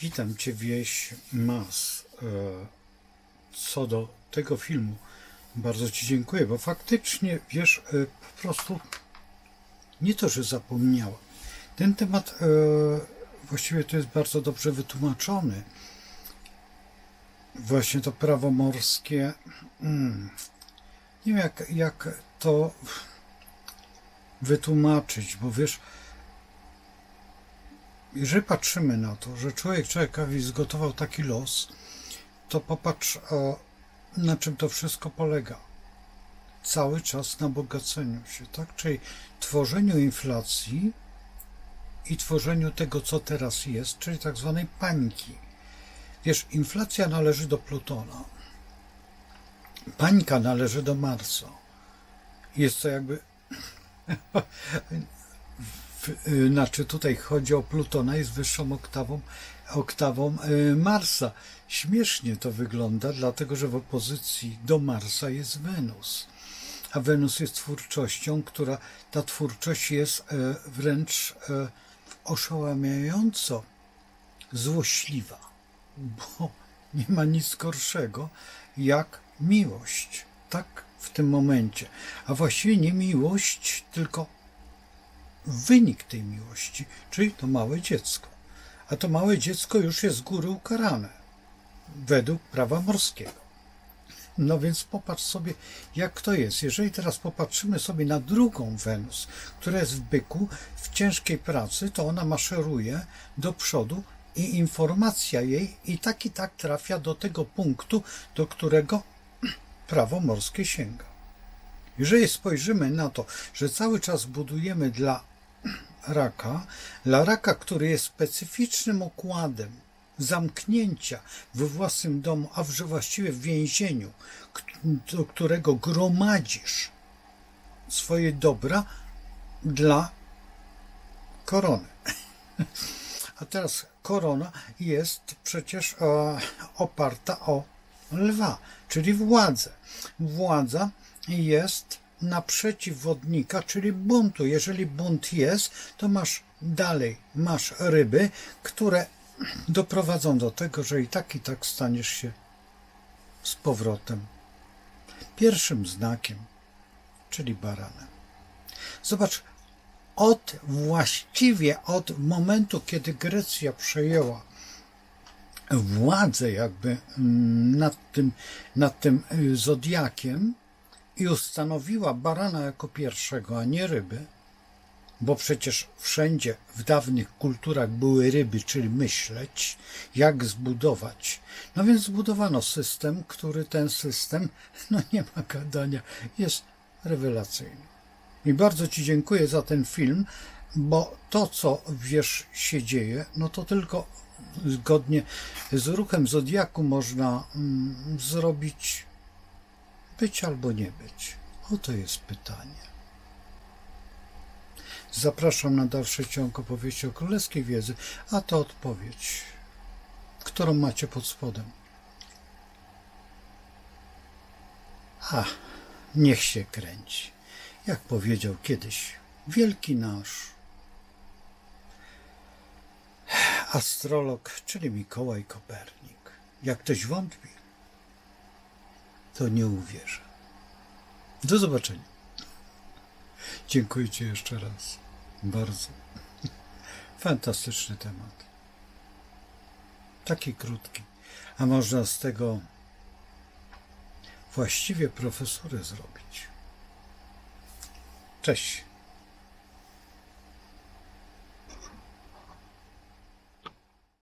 Witam Cię, wieś Mas. E, Co do tego filmu, bardzo Ci dziękuję, bo faktycznie, wiesz, e, po prostu nie to, że zapomniałem. Ten temat e, właściwie to jest bardzo dobrze wytłumaczony. Właśnie to prawo morskie. Mm, nie wiem, jak, jak to wytłumaczyć, bo wiesz, jeżeli patrzymy na to, że człowiek człowiekowi zgotował taki los, to popatrz, na czym to wszystko polega. Cały czas na bogaceniu się, tak? Czyli tworzeniu inflacji i tworzeniu tego, co teraz jest, czyli tak zwanej pańki. Wiesz, inflacja należy do Plutona. Pańka należy do Marsa. Jest to jakby znaczy tutaj chodzi o Plutona, jest wyższą oktawą, oktawą y, Marsa. Śmiesznie to wygląda, dlatego że w opozycji do Marsa jest Wenus. A Wenus jest twórczością, która ta twórczość jest e, wręcz oszałamiająco złośliwa, bo nie ma nic gorszego jak miłość. Tak w tym momencie. A właściwie nie miłość, tylko wynik tej miłości, czyli to małe dziecko. A to małe dziecko już jest z góry ukarane według prawa morskiego. No więc popatrz sobie, jak to jest. Jeżeli teraz popatrzymy sobie na drugą Wenus, która jest w byku, w ciężkiej pracy, to ona maszeruje do przodu i informacja jej i tak i tak trafia do tego punktu, do którego prawo morskie sięga. Jeżeli spojrzymy na to, że cały czas budujemy dla raka, dla raka, który jest specyficznym układem zamknięcia we własnym domu, a że właściwie w więzieniu, do którego gromadzisz swoje dobra dla korony. A teraz korona jest przecież e, oparta o lwa, czyli władzę. Władza jest naprzeciw wodnika, czyli buntu. Jeżeli bunt jest, to masz dalej, masz ryby, które doprowadzą do tego, że i tak i tak staniesz się z powrotem pierwszym znakiem, czyli baranem. Zobacz, od właściwie od momentu, kiedy Grecja przejęła władzę jakby mm, nad tym, nad tym y, zodiakiem i ustanowiła barana jako pierwszego, a nie ryby, bo przecież wszędzie w dawnych kulturach były ryby, czyli myśleć, jak zbudować. No więc zbudowano system, który ten system, no nie ma gadania, jest rewelacyjny. I bardzo Ci dziękuję za ten film, bo to, co wiesz się dzieje, no to tylko zgodnie z ruchem Zodiaku można mm, zrobić być albo nie być. Oto jest pytanie. Zapraszam na dalszy ciąg opowieści o królewskiej wiedzy, a to odpowiedź, którą macie pod spodem. A, niech się kręci. Jak powiedział kiedyś wielki nasz astrolog, czyli Mikołaj Kopernik. Jak ktoś wątpi, to nie uwierzy. Do zobaczenia. Dziękuję Ci jeszcze raz. Bardzo. Fantastyczny temat. Taki krótki. A można z tego właściwie profesurę zrobić. Cześć.